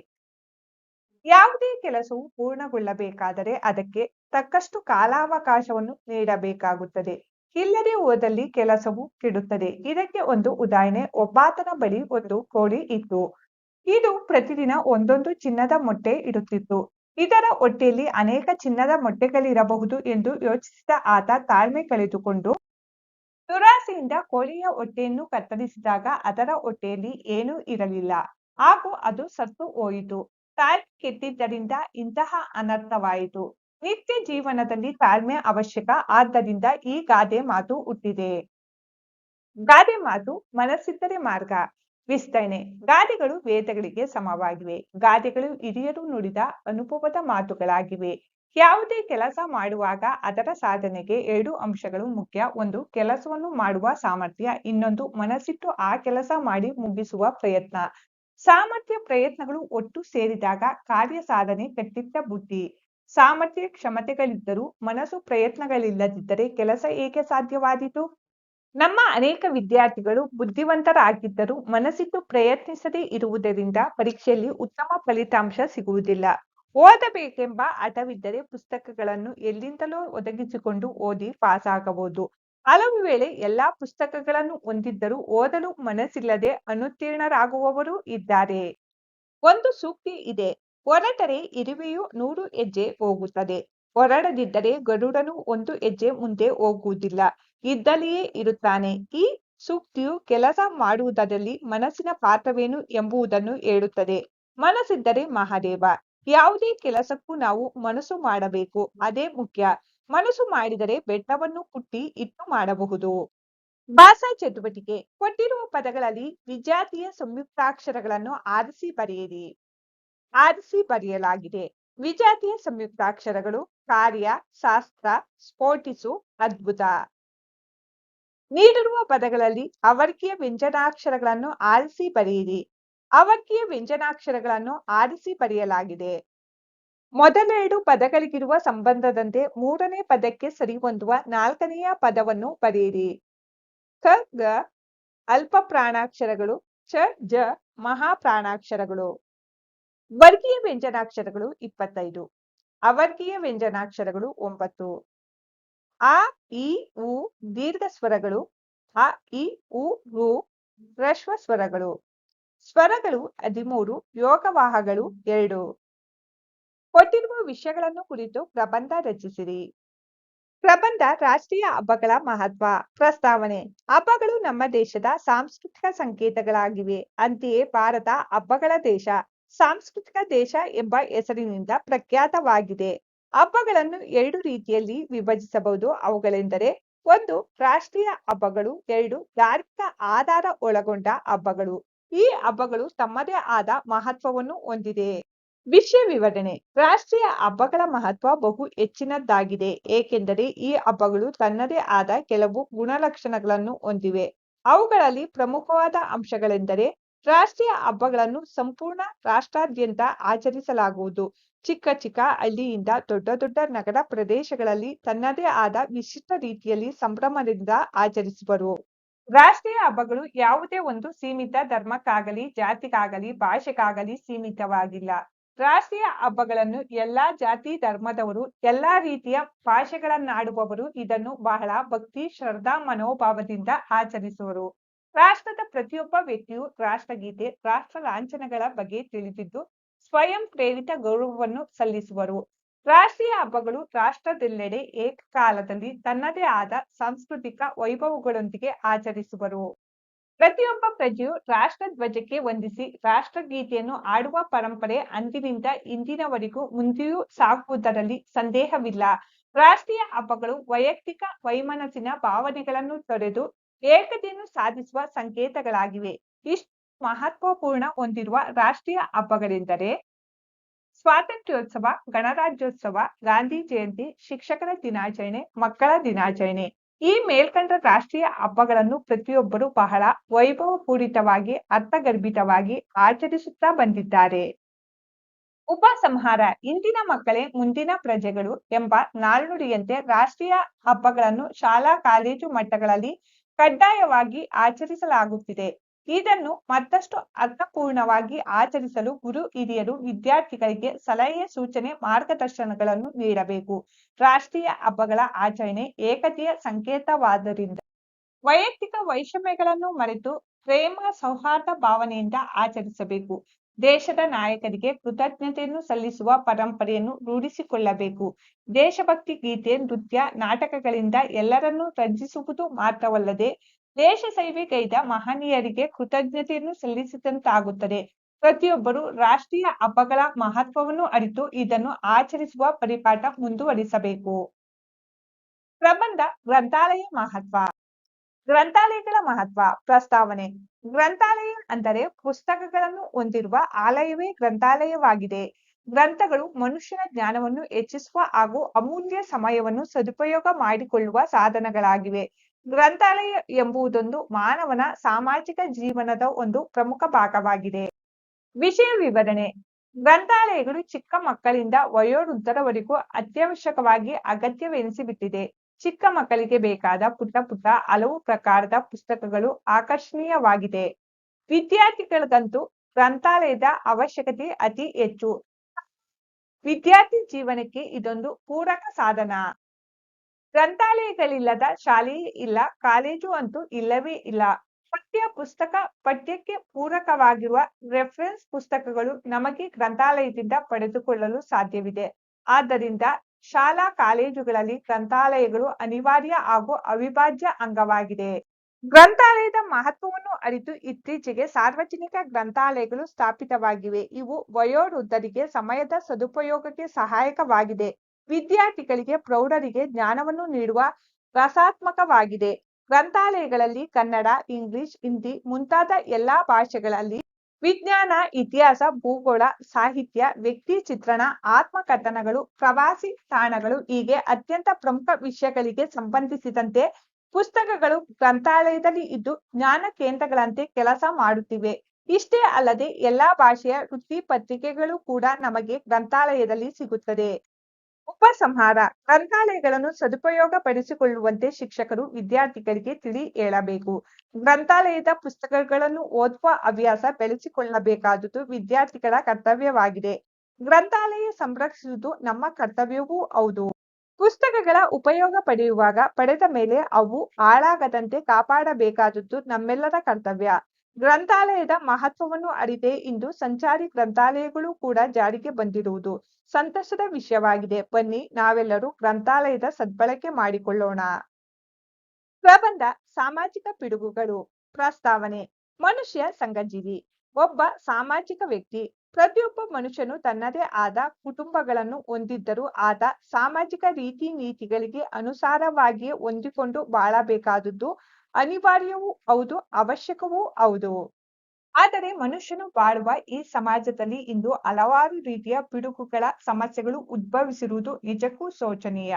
ಯಾವುದೇ ಕೆಲಸವು ಪೂರ್ಣಗೊಳ್ಳಬೇಕಾದರೆ ಅದಕ್ಕೆ ತಕ್ಕಷ್ಟು ಕಾಲಾವಕಾಶವನ್ನು ನೀಡಬೇಕಾಗುತ್ತದೆ. ಇಲ್ಲದೆ ಹೋದಲ್ಲಿ ಕೆಲಸವು ಕೆಡುತ್ತದೆ. ಇದಕ್ಕೆ ಒಂದು ಉದಾಹರಣೆ. ಒಬ್ಬಾತನ ಬಳಿ ಒಂದು ಕೋಳಿ ಇತ್ತು. ಇದು ಪ್ರತಿದಿನ ಒಂದೊಂದು ಚಿನ್ನದ ಮೊಟ್ಟೆ ಇಡುತ್ತಿತ್ತು. ಇದರ ಹೊಟ್ಟೆಯಲ್ಲಿ ಅನೇಕ ಚಿನ್ನದ ಮೊಟ್ಟೆಗಳಿರಬಹುದು ಎಂದು ಯೋಚಿಸಿದ ಆತ ತಾಳ್ಮೆ ಕಳೆದುಕೊಂಡು, ದುರಾಸೆಯಿಂದ ಕೋಳಿಯ ಹೊಟ್ಟೆಯನ್ನು ಕತ್ತರಿಸಿದಾಗ ಅದರ ಹೊಟ್ಟೆಯಲ್ಲಿ ಏನೂ ಇರಲಿಲ್ಲ. ಹಾಗೂ ಅದು ಸತ್ತು ಹೋಯಿತು. ತಾಳ್ಮೆ ಕೆಟ್ಟಿದ್ದರಿಂದ ಇಂತಹ ಅನರ್ಥವಾಯಿತು. ನಿತ್ಯ ಜೀವನದಲ್ಲಿ ತಾಳ್ಮೆ ಅವಶ್ಯಕ. ಆದ್ದರಿಂದ ಈ ಗಾದೆ ಮಾತು ಹುಟ್ಟಿದೆ. ಗಾದೆ ಮಾತು ಮನಸ್ಸಿದ್ದರೆ ಮಾರ್ಗ. ವಿಸ್ತರಣೆ. ಗಾದೆಗಳು ವೇದಗಳಿಗೆ ಸಮವಾಗಿವೆ. ಗಾದೆಗಳು ಹಿರಿಯರು ನುಡಿದ ಅನುಭವದ ಮಾತುಗಳಾಗಿವೆ. ಯಾವುದೇ ಕೆಲಸ ಮಾಡುವಾಗ ಅದರ ಸಾಧನೆಗೆ ಎರಡು ಅಂಶಗಳು ಮುಖ್ಯ. ಒಂದು, ಕೆಲಸವನ್ನು ಮಾಡುವ ಸಾಮರ್ಥ್ಯ. ಇನ್ನೊಂದು, ಮನಸ್ಸಿಟ್ಟು ಆ ಕೆಲಸ ಮಾಡಿ ಮುಗಿಸುವ ಪ್ರಯತ್ನ. ಸಾಮರ್ಥ್ಯ ಪ್ರಯತ್ನಗಳು ಒಟ್ಟು ಸೇರಿದಾಗ ಕಾರ್ಯ ಸಾಧನೆ ಕಟ್ಟಿಟ್ಟ ಬುದ್ಧಿ. ಸಾಮರ್ಥ್ಯ ಕ್ಷಮತೆಗಳಿದ್ದರೂ ಮನಸ್ಸು ಪ್ರಯತ್ನಗಳಿಲ್ಲದಿದ್ದರೆ ಕೆಲಸ ಏಕೆ ಸಾಧ್ಯವಾದೀತು? ನಮ್ಮ ಅನೇಕ ವಿದ್ಯಾರ್ಥಿಗಳು ಬುದ್ಧಿವಂತರಾಗಿದ್ದರೂ ಮನಸ್ಸಿಟ್ಟು ಪ್ರಯತ್ನಿಸದೇ ಇರುವುದರಿಂದ ಪರೀಕ್ಷೆಯಲ್ಲಿ ಉತ್ತಮ ಫಲಿತಾಂಶ ಸಿಗುವುದಿಲ್ಲ. ಓದಬೇಕೆಂಬ ಹಠವಿದ್ದರೆ ಪುಸ್ತಕಗಳನ್ನು ಎಲ್ಲಿಂದಲೋ ಒದಗಿಸಿಕೊಂಡು ಓದಿ ಪಾಸಾಗಬಹುದು. ಹಲವು ವೇಳೆ ಎಲ್ಲಾ ಪುಸ್ತಕಗಳನ್ನು ಹೊಂದಿದ್ದರೂ ಓದಲು ಮನಸ್ಸಿಲ್ಲದೆ ಅನುತ್ತೀರ್ಣರಾಗುವವರು ಇದ್ದಾರೆ. ಒಂದು ಸೂಕ್ತಿ ಇದೆ. ಹೊರಟರೆ ಇರುವೆಯು ನೂರು ಹೆಜ್ಜೆ ಹೋಗುತ್ತದೆ. ಹೊರಡದಿದ್ದರೆ ಗರುಡನು ಒಂದು ಹೆಜ್ಜೆ ಮುಂದೆ ಹೋಗುವುದಿಲ್ಲ. ಇದ್ದಲ್ಲಿಯೇ ಇರುತ್ತಾನೆ. ಈ ಸೂಕ್ತಿಯು ಕೆಲಸ ಮಾಡುವುದರಲ್ಲಿ ಮನಸ್ಸಿನ ಪಾತ್ರವೇನು ಎಂಬುದನ್ನು ಹೇಳುತ್ತದೆ. ಮನಸ್ಸಿದ್ದರೆ ಮಹಾದೇವ. ಯಾವುದೇ ಕೆಲಸಕ್ಕೂ ನಾವು ಮನಸ್ಸು ಮಾಡಬೇಕು. ಅದೇ ಮುಖ್ಯ. ಮನಸ್ಸು ಮಾಡಿದರೆ ಬೆಟ್ಟವನ್ನು ಕುಟ್ಟಿ ಇಟ್ಟು ಮಾಡಬಹುದು. ಭಾಷಾ ಚಟುವಟಿಕೆ. ಕೊಟ್ಟಿರುವ ಪದಗಳಲ್ಲಿ ವಿಜಾತಿಯ ಸಂಯುಕ್ತಾಕ್ಷರಗಳನ್ನು ಆರಿಸಿ ಬರೆಯಿರಿ. ಆರಿಸಿ ಬರೆಯಲಾಗಿದೆ. ವಿಜಾತಿಯ ಸಂಯುಕ್ತಾಕ್ಷರಗಳು ಕಾರ್ಯ, ಶಾಸ್ತ್ರ, ಸ್ಫೋಟಿಸು, ಅದ್ಭುತ. ನೀಡಿರುವ ಪದಗಳಲ್ಲಿ ಅವರ್ಗೀಯ ವ್ಯಂಜನಾಕ್ಷರಗಳನ್ನು ಆರಿಸಿ ಬರೆಯಿರಿ. ಅವರ್ಗೀಯ ವ್ಯಂಜನಾಕ್ಷರಗಳನ್ನು ಆರಿಸಿ ಬರೆಯಲಾಗಿದೆ. ಮೊದಲೆರಡು ಪದಗಳಿಗಿರುವ ಸಂಬಂಧದಂತೆ ಮೂರನೇ ಪದಕ್ಕೆ ಸರಿಹೊಂದುವ ನಾಲ್ಕನೆಯ ಪದವನ್ನು ಬರೆಯಿರಿ. ಕ, ಗ ಅಲ್ಪ ಪ್ರಾಣಾಕ್ಷರಗಳು ಚ, ಜ, ಮಹಾಪ್ರಾಣಾಕ್ಷರಗಳು. ವರ್ಗೀಯ ವ್ಯಂಜನಾಕ್ಷರಗಳು ಇಪ್ಪತ್ತೈದು. ಅವರ್ಗೀಯ ವ್ಯಂಜನಾಕ್ಷರಗಳು ಒಂಬತ್ತು. ಆ ಇ ಉ, ದೀರ್ಘ ಸ್ವರಗಳು, ಆ ಇ ಉ, ರು, ಹ್ರಸ್ವ ಸ್ವರಗಳು. ಸ್ವರಗಳು ಹದಿಮೂರು, ಯೋಗವಾಹಗಳು ಎರಡು. ಕೊಟ್ಟಿರುವ ವಿಷಯಗಳನ್ನು ಕುರಿತು ಪ್ರಬಂಧ ರಚಿಸಿರಿ. ಪ್ರಬಂಧ ರಾಷ್ಟ್ರೀಯ ಹಬ್ಬಗಳ ಮಹತ್ವ, ಪ್ರಸ್ತಾವನೆ. ಹಬ್ಬಗಳು ನಮ್ಮ ದೇಶದ ಸಾಂಸ್ಕೃತಿಕ ಸಂಕೇತಗಳಾಗಿವೆ. ಅಂತೆಯೇ ಭಾರತ ಹಬ್ಬಗಳ ದೇಶ. ಸಾಂಸ್ಕೃತಿಕ ದೇಶ ಎಂಬ ಹೆಸರಿನಿಂದ ಪ್ರಖ್ಯಾತವಾಗಿದೆ. ಹಬ್ಬಗಳನ್ನು ಎರಡು ರೀತಿಯಲ್ಲಿ ವಿಭಜಿಸಬಹುದು. ಅವುಗಳೆಂದರೆ, ಒಂದು ರಾಷ್ಟ್ರೀಯ ಹಬ್ಬಗಳು, ಎರಡು ಧಾರ್ಮಿಕ ಆಧಾರ ಒಳಗೊಂಡ ಹಬ್ಬಗಳು. ಈ ಹಬ್ಬಗಳು ತಮ್ಮದೇ ಆದ ಮಹತ್ವವನ್ನು ಹೊಂದಿದೆ. ವಿಷಯ ವಿವರಣೆ, ರಾಷ್ಟ್ರೀಯ ಹಬ್ಬಗಳ ಮಹತ್ವ ಬಹು ಹೆಚ್ಚಿನದ್ದಾಗಿದೆ, ಏಕೆಂದರೆ ಈ ಹಬ್ಬಗಳು ತನ್ನದೇ ಆದ ಕೆಲವು ಗುಣಲಕ್ಷಣಗಳನ್ನು ಹೊಂದಿವೆ. ಅವುಗಳಲ್ಲಿ ಪ್ರಮುಖವಾದ ಅಂಶಗಳೆಂದರೆ ರಾಷ್ಟ್ರೀಯ ಹಬ್ಬಗಳನ್ನು ಸಂಪೂರ್ಣ ರಾಷ್ಟ್ರಾದ್ಯಂತ ಆಚರಿಸಲಾಗುವುದು. ಚಿಕ್ಕ ಚಿಕ್ಕ ಹಳ್ಳಿಯಿಂದ ದೊಡ್ಡ ದೊಡ್ಡ ನಗರ ಪ್ರದೇಶಗಳಲ್ಲಿ ತನ್ನದೇ ಆದ ವಿಶಿಷ್ಟ ರೀತಿಯಲ್ಲಿ ಸಂಭ್ರಮದಿಂದ ಆಚರಿಸುವರು. ರಾಷ್ಟ್ರೀಯ ಹಬ್ಬಗಳು ಯಾವುದೇ ಒಂದು ಸೀಮಿತ ಧರ್ಮಕ್ಕಾಗಲಿ, ಜಾತಿಗಾಗಲಿ, ಭಾಷೆಗಾಗಲಿ ಸೀಮಿತವಾಗಿಲ್ಲ. ರಾಷ್ಟ್ರೀಯ ಹಬ್ಬಗಳನ್ನು ಎಲ್ಲಾ ಜಾತಿ ಧರ್ಮದವರು, ಎಲ್ಲಾ ರೀತಿಯ ಭಾಷೆಗಳನ್ನಾಡುವವರು ಇದನ್ನು ಬಹಳ ಭಕ್ತಿ, ಶ್ರದ್ಧಾ, ಮನೋಭಾವದಿಂದ ಆಚರಿಸುವರು. ರಾಷ್ಟ್ರದ ಪ್ರತಿಯೊಬ್ಬ ವ್ಯಕ್ತಿಯು ರಾಷ್ಟ್ರಗೀತೆ, ರಾಷ್ಟ್ರ ಲಾಂಛನಗಳ ಬಗ್ಗೆ ತಿಳಿದಿದ್ದು ಸ್ವಯಂ ಪ್ರೇರಿತ ಗೌರವವನ್ನು ಸಲ್ಲಿಸುವರು. ರಾಷ್ಟ್ರೀಯ ಹಬ್ಬಗಳು ರಾಷ್ಟ್ರದೆಲ್ಲೆಡೆ ಏಕಕಾಲದಲ್ಲಿ ತನ್ನದೇ ಆದ ಸಾಂಸ್ಕೃತಿಕ ವೈಭವಗಳೊಂದಿಗೆ ಆಚರಿಸುವರು. ಪ್ರತಿಯೊಬ್ಬ ಪ್ರಜೆಯು ರಾಷ್ಟ್ರ ಧ್ವಜಕ್ಕೆ ವಂದಿಸಿ ರಾಷ್ಟ್ರಗೀತೆಯನ್ನು ಆಡುವ ಪರಂಪರೆ ಅಂದಿನಿಂದ ಇಂದಿನವರೆಗೂ ಮುಂದೆಯೂ ಸಾಗುವುದರಲ್ಲಿ ಸಂದೇಹವಿಲ್ಲ. ರಾಷ್ಟ್ರೀಯ ಹಬ್ಬಗಳು ವೈಯಕ್ತಿಕ ವೈಮನಸ್ಸಿನ ಭಾವನೆಗಳನ್ನು ತೊರೆದು ಏಕತೆಯನ್ನು ಸಾಧಿಸುವ ಸಂಕೇತಗಳಾಗಿವೆ. ಇಷ್ಟು ಮಹತ್ವಪೂರ್ಣ ಹೊಂದಿರುವ ರಾಷ್ಟ್ರೀಯ ಹಬ್ಬಗಳೆಂದರೆ ಸ್ವಾತಂತ್ರ್ಯೋತ್ಸವ, ಗಣರಾಜ್ಯೋತ್ಸವ, ಗಾಂಧಿ ಜಯಂತಿ, ಶಿಕ್ಷಕರ ದಿನಾಚರಣೆ, ಮಕ್ಕಳ ದಿನಾಚರಣೆ. ಈ ಮೇಲ್ಕಂಡ ರಾಷ್ಟ್ರೀಯ ಹಬ್ಬಗಳನ್ನು ಪ್ರತಿಯೊಬ್ಬರು ಬಹಳ ವೈಭವಪೂರಿತವಾಗಿ ಅರ್ಥಗರ್ಭಿತವಾಗಿ ಆಚರಿಸುತ್ತಾ ಬಂದಿದ್ದಾರೆ. ಉಪಸಂಹಾರ ಇಂದಿನ ಮಕ್ಕಳೇ ಮುಂದಿನ ಪ್ರಜೆಗಳು ಎಂಬ ನಾಣ್ಣುಡಿಯಂತೆ ರಾಷ್ಟ್ರೀಯ ಹಬ್ಬಗಳನ್ನು ಶಾಲಾ, ಕಾಲೇಜು ಮಟ್ಟಗಳಲ್ಲಿ ಕಡ್ಡಾಯವಾಗಿ ಆಚರಿಸಲಾಗುತ್ತಿದೆ. ಇದನ್ನು ಮತ್ತಷ್ಟು ಅರ್ಥಪೂರ್ಣವಾಗಿ ಆಚರಿಸಲು ಗುರು ಹಿರಿಯರು ವಿದ್ಯಾರ್ಥಿಗಳಿಗೆ ಸಲಹೆ, ಸೂಚನೆ, ಮಾರ್ಗದರ್ಶನಗಳನ್ನು ನೀಡಬೇಕು. ರಾಷ್ಟ್ರೀಯ ಹಬ್ಬಗಳ ಆಚರಣೆ ಏಕತೆಯ ಸಂಕೇತವಾದ್ದರಿಂದ ವೈಯಕ್ತಿಕ ವೈಷಮ್ಯಗಳನ್ನು ಮರೆತು ಪ್ರೇಮ, ಸೌಹಾರ್ದ ಭಾವನೆಯಿಂದ ಆಚರಿಸಬೇಕು. ದೇಶದ ನಾಯಕರಿಗೆ ಕೃತಜ್ಞತೆಯನ್ನು ಸಲ್ಲಿಸುವ ಪರಂಪರೆಯನ್ನು ರೂಢಿಸಿಕೊಳ್ಳಬೇಕು. ದೇಶಭಕ್ತಿ, ಗೀತೆ, ನೃತ್ಯ, ನಾಟಕಗಳಿಂದ ಎಲ್ಲರನ್ನೂ ರಂಜಿಸುವುದು ಮಾತ್ರವಲ್ಲದೆ ದೇಶ ಸೇವೆಗೈದ ಮಹನೀಯರಿಗೆ ಕೃತಜ್ಞತೆಯನ್ನು ಸಲ್ಲಿಸಿದಂತಾಗುತ್ತದೆ. ಪ್ರತಿಯೊಬ್ಬರು ರಾಷ್ಟ್ರೀಯ ಹಬ್ಬಗಳ ಮಹತ್ವವನ್ನು ಅರಿತು ಇದನ್ನು ಆಚರಿಸುವ ಪರಿಪಾಠ ಮುಂದುವರಿಸಬೇಕು. ಪ್ರಬಂಧ, ಗ್ರಂಥಾಲಯ ಮಹತ್ವ. ಗ್ರಂಥಾಲಯಗಳ ಮಹತ್ವ, ಪ್ರಸ್ತಾವನೆ. ಗ್ರಂಥಾಲಯ ಅಂದರೆ ಪುಸ್ತಕಗಳನ್ನು ಹೊಂದಿರುವ ಆಲಯವೇ ಗ್ರಂಥಾಲಯವಾಗಿದೆ. ಗ್ರಂಥಗಳು ಮನುಷ್ಯನ ಜ್ಞಾನವನ್ನು ಹೆಚ್ಚಿಸುವ ಹಾಗೂ ಅಮೂಲ್ಯ ಸಮಯವನ್ನು ಸದುಪಯೋಗ ಮಾಡಿಕೊಳ್ಳುವ ಸಾಧನಗಳಾಗಿವೆ. ಗ್ರಂಥಾಲಯ ಎಂಬುದೊಂದು ಮಾನವನ ಸಾಮಾಜಿಕ ಜೀವನದ ಒಂದು ಪ್ರಮುಖ ಭಾಗವಾಗಿದೆ. ವಿಷಯ ವಿವರಣೆ. ಗ್ರಂಥಾಲಯಗಳು ಚಿಕ್ಕ ಮಕ್ಕಳಿಂದ ವಯೋವೃದ್ಧರವರೆಗೂ ಅತ್ಯವಶ್ಯಕವಾಗಿ ಅಗತ್ಯವೆನಿಸಿಬಿಟ್ಟಿದೆ. ಚಿಕ್ಕ ಮಕ್ಕಳಿಗೆ ಬೇಕಾದ ಪುಟ್ಟ ಪುಟ್ಟ ಹಲವು ಪ್ರಕಾರದ ಪುಸ್ತಕಗಳು ಆಕರ್ಷಣೀಯವಾಗಿದೆ. ವಿದ್ಯಾರ್ಥಿಗಳಿಗಂತೂ ಗ್ರಂಥಾಲಯದ ಅವಶ್ಯಕತೆ ಅತಿ ಹೆಚ್ಚು. ವಿದ್ಯಾರ್ಥಿ ಜೀವನಕ್ಕೆ ಇದೊಂದು ಪೂರಕ ಸಾಧನ. ಗ್ರಂಥಾಲಯಗಳಿಲ್ಲದ ಶಾಲೆಯೇ ಇಲ್ಲ, ಕಾಲೇಜು ಅಂತೂ ಇಲ್ಲವೇ ಇಲ್ಲ. ಪಠ್ಯ ಪುಸ್ತಕ ಪಠ್ಯಕ್ಕೆ ಪೂರಕವಾಗಿರುವ ರೆಫರೆನ್ಸ್ ಪುಸ್ತಕಗಳು ನಮಗೆ ಗ್ರಂಥಾಲಯದಿಂದ ಪಡೆದುಕೊಳ್ಳಲು ಸಾಧ್ಯವಿದೆ. ಆದ್ದರಿಂದ ಶಾಲಾ ಕಾಲೇಜುಗಳಲ್ಲಿ ಗ್ರಂಥಾಲಯಗಳು ಅನಿವಾರ್ಯ ಹಾಗೂ ಅವಿಭಾಜ್ಯ ಅಂಗವಾಗಿದೆ. ಗ್ರಂಥಾಲಯದ ಮಹತ್ವವನ್ನು ಅರಿತು ಇತ್ತೀಚೆಗೆ ಸಾರ್ವಜನಿಕ ಗ್ರಂಥಾಲಯಗಳು ಸ್ಥಾಪಿತವಾಗಿವೆ. ಇವು ವಯೋವೃದ್ಧರಿಗೆ ಸಮಯದ ಸದುಪಯೋಗಕ್ಕೆ ಸಹಾಯಕವಾಗಿದೆ. ವಿದ್ಯಾರ್ಥಿಗಳಿಗೆ ಪ್ರೌಢರಿಗೆ ಜ್ಞಾನವನ್ನು ನೀಡುವ ರಸಾತ್ಮಕವಾಗಿದೆ. ಗ್ರಂಥಾಲಯಗಳಲ್ಲಿ ಕನ್ನಡ, ಇಂಗ್ಲಿಷ್, ಹಿಂದಿ ಮುಂತಾದ ಎಲ್ಲಾ ಭಾಷೆಗಳಲ್ಲಿ ವಿಜ್ಞಾನ, ಇತಿಹಾಸ, ಭೂಗೋಳ, ಸಾಹಿತ್ಯ, ವ್ಯಕ್ತಿ ಚಿತ್ರಣ ಆತ್ಮಕಥನಗಳು ಪ್ರವಾಸಿ ತಾಣಗಳು ಹೀಗೆ ಅತ್ಯಂತ ಪ್ರಮುಖ ವಿಷಯಗಳಿಗೆ ಸಂಬಂಧಿಸಿದಂತೆ ಪುಸ್ತಕಗಳು ಗ್ರಂಥಾಲಯದಲ್ಲಿ ಇದ್ದು ಜ್ಞಾನ ಕೇಂದ್ರಗಳಂತೆ ಕೆಲಸ ಮಾಡುತ್ತಿವೆ. ಇಷ್ಟೇ ಅಲ್ಲದೆ ಎಲ್ಲಾ ಭಾಷೆಯ ವೃತ್ತಿ ಪತ್ರಿಕೆಗಳು ಕೂಡ ನಮಗೆ ಗ್ರಂಥಾಲಯದಲ್ಲಿ ಸಿಗುತ್ತದೆ. ಉಪಸಂಹಾರ, ಗ್ರಂಥಾಲಯಗಳನ್ನು ಸದುಪಯೋಗ ಪಡಿಸಿಕೊಳ್ಳುವಂತೆ ಶಿಕ್ಷಕರು ವಿದ್ಯಾರ್ಥಿಗಳಿಗೆ ತಿಳಿ ಹೇಳಬೇಕು. ಗ್ರಂಥಾಲಯದ ಪುಸ್ತಕಗಳನ್ನು ಓದುವ ಹವ್ಯಾಸ ಬೆಳೆಸಿಕೊಳ್ಳಬೇಕಾದುದು ವಿದ್ಯಾರ್ಥಿಗಳ ಕರ್ತವ್ಯವಾಗಿದೆ. ಗ್ರಂಥಾಲಯ ಸಂರಕ್ಷಿಸುವುದು ನಮ್ಮ ಕರ್ತವ್ಯವೂ ಹೌದು. ಪುಸ್ತಕಗಳ ಉಪಯೋಗ ಪಡೆಯುವಾಗ ಪಡೆದ ಮೇಲೆ ಅವು ಹಾಳಾಗದಂತೆ ಕಾಪಾಡಬೇಕಾದದ್ದು ನಮ್ಮೆಲ್ಲರ ಕರ್ತವ್ಯ. ಗ್ರಂಥಾಲಯದ ಮಹತ್ವವನ್ನು ಅರಿತೆ ಇಂದು ಸಂಚಾರಿ ಗ್ರಂಥಾಲಯಗಳು ಕೂಡ ಜಾರಿಗೆ ಬಂದಿರುವುದು ಸಂತಸದ ವಿಷಯವಾಗಿದೆ. ಬನ್ನಿ, ನಾವೆಲ್ಲರೂ ಗ್ರಂಥಾಲಯದ ಸದ್ಬಳಕೆ ಮಾಡಿಕೊಳ್ಳೋಣ. ಪ್ರಬಂಧ, ಸಾಮಾಜಿಕ ಪಿಡುಗುಗಳು, ಪ್ರಸ್ತಾವನೆ, ಮನುಷ್ಯ ಸಂಘಜೀವಿ. ಒಬ್ಬ ಸಾಮಾಜಿಕ ವ್ಯಕ್ತಿ, ಪ್ರತಿಯೊಬ್ಬ ಮನುಷ್ಯನು ತನ್ನದೇ ಆದ ಕುಟುಂಬಗಳನ್ನು ಹೊಂದಿದ್ದರೂ ಆದ ಸಾಮಾಜಿಕ ರೀತಿ ನೀತಿಗಳಿಗೆ ಅನುಸಾರವಾಗಿಯೇ ಹೊಂದಿಕೊಂಡು ಬಾಳಬೇಕಾದುದು ಅನಿವಾರ್ಯವೂ ಹೌದು, ಅವಶ್ಯಕವೂ ಹೌದು. ಆದರೆ ಮನುಷ್ಯನು ಬಾಳುವ ಈ ಸಮಾಜದಲ್ಲಿ ಇಂದು ಹಲವಾರು ರೀತಿಯ ಪಿಡುಗುಗಳ ಸಮಸ್ಯೆಗಳು ಉದ್ಭವಿಸಿರುವುದು ನಿಜಕ್ಕೂ ಶೋಚನೀಯ.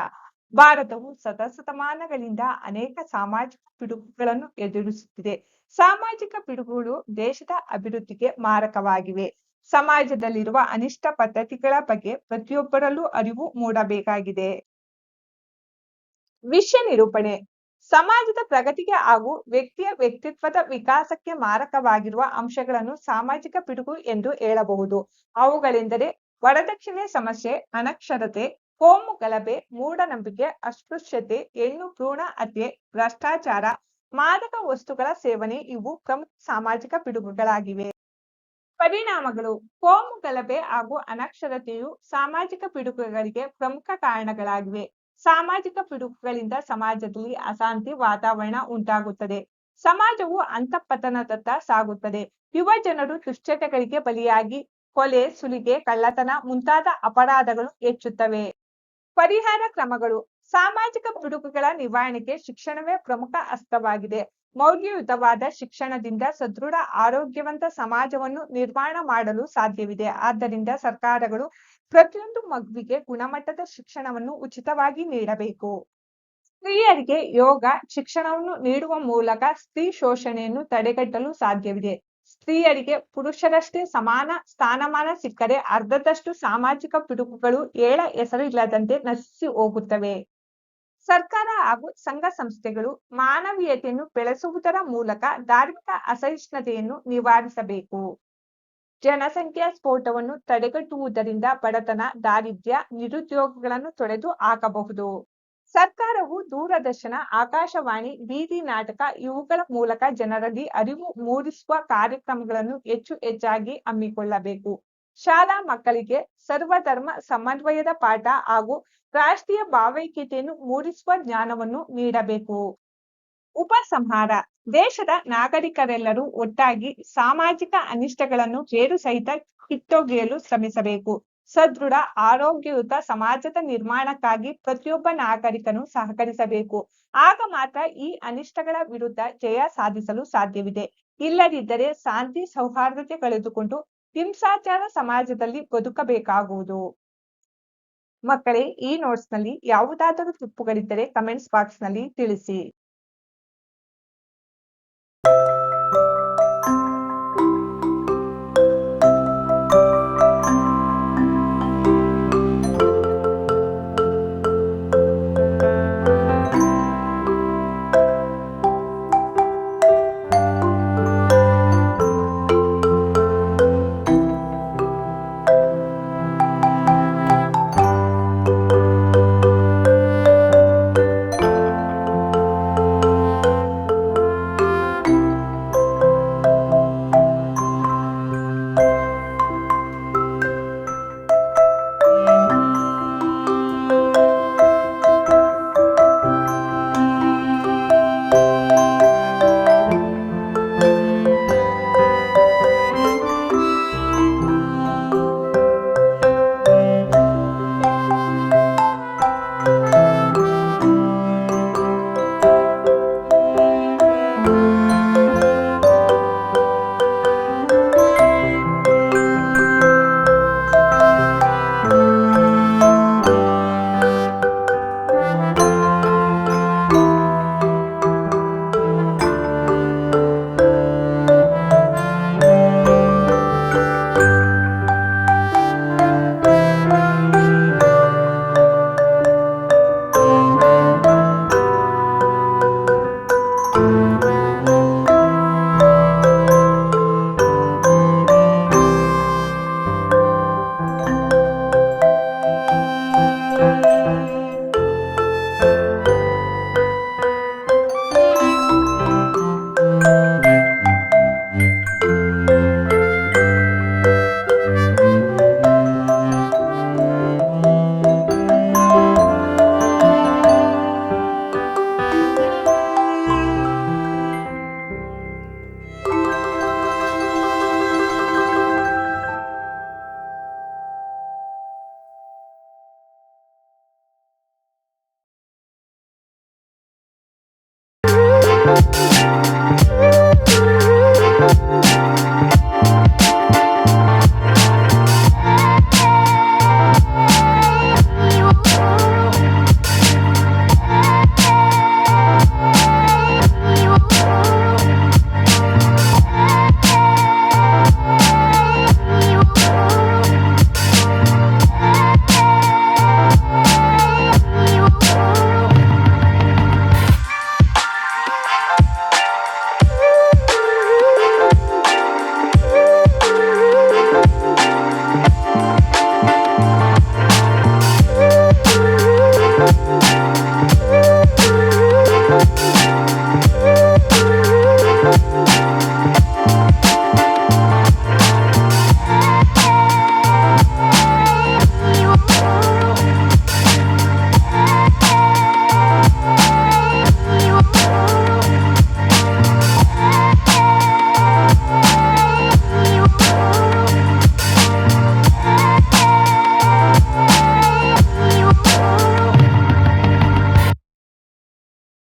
ಭಾರತವು ಶತಶತಮಾನಗಳಿಂದ ಅನೇಕ ಸಾಮಾಜಿಕ ಪಿಡುಗುಗಳನ್ನು ಎದುರಿಸುತ್ತಿದೆ. ಸಾಮಾಜಿಕ ಪಿಡುಗುಗಳು ದೇಶದ ಅಭಿವೃದ್ಧಿಗೆ ಮಾರಕವಾಗಿವೆ. ಸಮಾಜದಲ್ಲಿರುವ ಅನಿಷ್ಟ ಪದ್ಧತಿಗಳ ಬಗ್ಗೆ ಪ್ರತಿಯೊಬ್ಬರಲ್ಲೂ ಅರಿವು ಮೂಡಬೇಕಾಗಿದೆ. ವಿಷಯ ನಿರೂಪಣೆ. ಸಮಾಜದ ಪ್ರಗತಿಗೆ ಹಾಗೂ ವ್ಯಕ್ತಿಯ ವ್ಯಕ್ತಿತ್ವದ ವಿಕಾಸಕ್ಕೆ ಮಾರಕವಾಗಿರುವ ಅಂಶಗಳನ್ನು ಸಾಮಾಜಿಕ ಪಿಡುಗು ಎಂದು ಹೇಳಬಹುದು. ಅವುಗಳೆಂದರೆ ವರದಕ್ಷಿಣೆ ಸಮಸ್ಯೆ, ಅನಕ್ಷರತೆ, ಕೋಮು ಗಲಭೆ, ಮೂಢನಂಬಿಕೆ, ಅಸ್ಪೃಶ್ಯತೆ ಹೆಣ್ಣು ಭ್ರೂಣ ಹತ್ಯೆ, ಭ್ರಷ್ಟಾಚಾರ, ಮಾದಕ ವಸ್ತುಗಳ ಸೇವನೆ ಇವು ಪ್ರಮುಖ ಸಾಮಾಜಿಕ ಪಿಡುಗುಗಳಾಗಿವೆ. ಪರಿಣಾಮಗಳು, ಕೋಮು ಗಲಭೆ ಹಾಗೂ ಅನಕ್ಷರತೆಯು ಸಾಮಾಜಿಕ ಪಿಡುಗುಗಳಿಗೆ ಪ್ರಮುಖ ಕಾರಣಗಳಾಗಿವೆ. ಸಾಮಾಜಿಕ ಪಿಡುಗುಗಳಿಂದ ಸಮಾಜದಲ್ಲಿ ಅಶಾಂತಿ ವಾತಾವರಣ ಉಂಟಾಗುತ್ತದೆ. ಸಮಾಜವು ಅಂತಃಪತನದತ್ತ ಸಾಗುತ್ತದೆ. ಯುವ ಜನರು ದುಶ್ಚಟಗಳಿಗೆ ಬಲಿಯಾಗಿ, ಕೊಲೆ, ಸುಲಿಗೆ, ಕಳ್ಳತನ ಮುಂತಾದ ಅಪರಾಧಗಳು ಹೆಚ್ಚುತ್ತವೆ. ಪರಿಹಾರ ಕ್ರಮಗಳು. ಸಾಮಾಜಿಕ ಪಿಡುಗುಗಳ ನಿವಾರಣೆಗೆ ಶಿಕ್ಷಣವೇ ಪ್ರಮುಖ ಅಸ್ತ್ರವಾಗಿದೆ ಮೌಲ್ಯಯುತವಾದ ಶಿಕ್ಷಣದಿಂದ ಸದೃಢ, ಆರೋಗ್ಯವಂತ ಸಮಾಜವನ್ನು ನಿರ್ಮಾಣ ಮಾಡಲು ಸಾಧ್ಯವಿದೆ. ಆದ್ದರಿಂದ ಸರ್ಕಾರಗಳು ಪ್ರತಿಯೊಂದು ಮಗುವಿಗೆ ಗುಣಮಟ್ಟದ ಶಿಕ್ಷಣವನ್ನು ಉಚಿತವಾಗಿ ನೀಡಬೇಕು. ಸ್ತ್ರೀಯರಿಗೆ ಯೋಗ, ಶಿಕ್ಷಣವನ್ನು ನೀಡುವ ಮೂಲಕ ಸ್ತ್ರೀ ಶೋಷಣೆಯನ್ನು ತಡೆಗಟ್ಟಲು ಸಾಧ್ಯವಿದೆ. ಸ್ತ್ರೀಯರಿಗೆ ಪುರುಷರಷ್ಟೇ ಸಮಾನ ಸ್ಥಾನಮಾನ ಸಿಕ್ಕರೆ ಅರ್ಧದಷ್ಟು ಸಾಮಾಜಿಕ ಪಿಡುಗುಗಳು ಏಳ ಹೆಸರಿಲ್ಲದಂತೆ ನಶಿಸಿ ಹೋಗುತ್ತವೆ. ಸರ್ಕಾರ ಹಾಗೂ ಸಂಘ ಸಂಸ್ಥೆಗಳು ಮಾನವೀಯತೆಯನ್ನು ಬೆಳೆಸುವುದರ ಮೂಲಕ ಧಾರ್ಮಿಕ ಅಸಹಿಷ್ಣುತೆಯನ್ನು ನಿವಾರಿಸಬೇಕು. ಜನಸಂಖ್ಯಾ ಸ್ಫೋಟವನ್ನು ತಡೆಗಟ್ಟುವುದರಿಂದ ಬಡತನ, ದಾರಿದ್ರ್ಯ, ನಿರುದ್ಯೋಗಗಳನ್ನು ತೊಡೆದು ಹಾಕಬಹುದು. ಸರ್ಕಾರವು ದೂರದರ್ಶನ, ಆಕಾಶವಾಣಿ, ಬೀದಿ ನಾಟಕ ಇವುಗಳ ಮೂಲಕ ಜನರಲ್ಲಿ ಅರಿವು ಮೂಡಿಸುವ ಕಾರ್ಯಕ್ರಮಗಳನ್ನು ಹೆಚ್ಚು ಹೆಚ್ಚಾಗಿ ಹಮ್ಮಿಕೊಳ್ಳಬೇಕು. ಶಾಲಾ ಮಕ್ಕಳಿಗೆ ಸರ್ವಧರ್ಮ ಸಮನ್ವಯದ ಪಾಠ ಹಾಗೂ ರಾಷ್ಟ್ರೀಯ ಭಾವೈಕ್ಯತೆಯನ್ನು ಮೂಡಿಸುವ ಜ್ಞಾನವನ್ನು ನೀಡಬೇಕು. ಉಪಸಂಹಾರ. ದೇಶದ ನಾಗರಿಕರೆಲ್ಲರೂ ಒಟ್ಟಾಗಿ ಸಾಮಾಜಿಕ ಅನಿಷ್ಟಗಳನ್ನು ಬೇರು ಸಹಿತ ಕಿತ್ತೊಗೆಯಲು ಶ್ರಮಿಸಬೇಕು. ಸದೃಢ, ಆರೋಗ್ಯಯುತ ಸಮಾಜದ ನಿರ್ಮಾಣಕ್ಕಾಗಿ ಪ್ರತಿಯೊಬ್ಬ ನಾಗರಿಕನು ಸಹಕರಿಸಬೇಕು. ಆಗ ಮಾತ್ರ ಈ ಅನಿಷ್ಟಗಳ ವಿರುದ್ಧ ಜಯ ಸಾಧಿಸಲು ಸಾಧ್ಯವಿದೆ. ಇಲ್ಲದಿದ್ದರೆ ಶಾಂತಿ ಸೌಹಾರ್ದತೆ ಕಳೆದುಕೊಂಡು ಹಿಂಸಾಚಾರ ಸಮಾಜದಲ್ಲಿ ಬದುಕಬೇಕಾಗುವುದು. ಮಕ್ಕಳೇ ಈ ನೋಟ್ಸ್ನಲ್ಲಿ ಯಾವುದಾದರೂ ತಪ್ಪುಗಳಿದ್ದರೆ ಕಮೆಂಟ್ಸ್ ಬಾಕ್ಸ್ನಲ್ಲಿ ತಿಳಿಸಿ.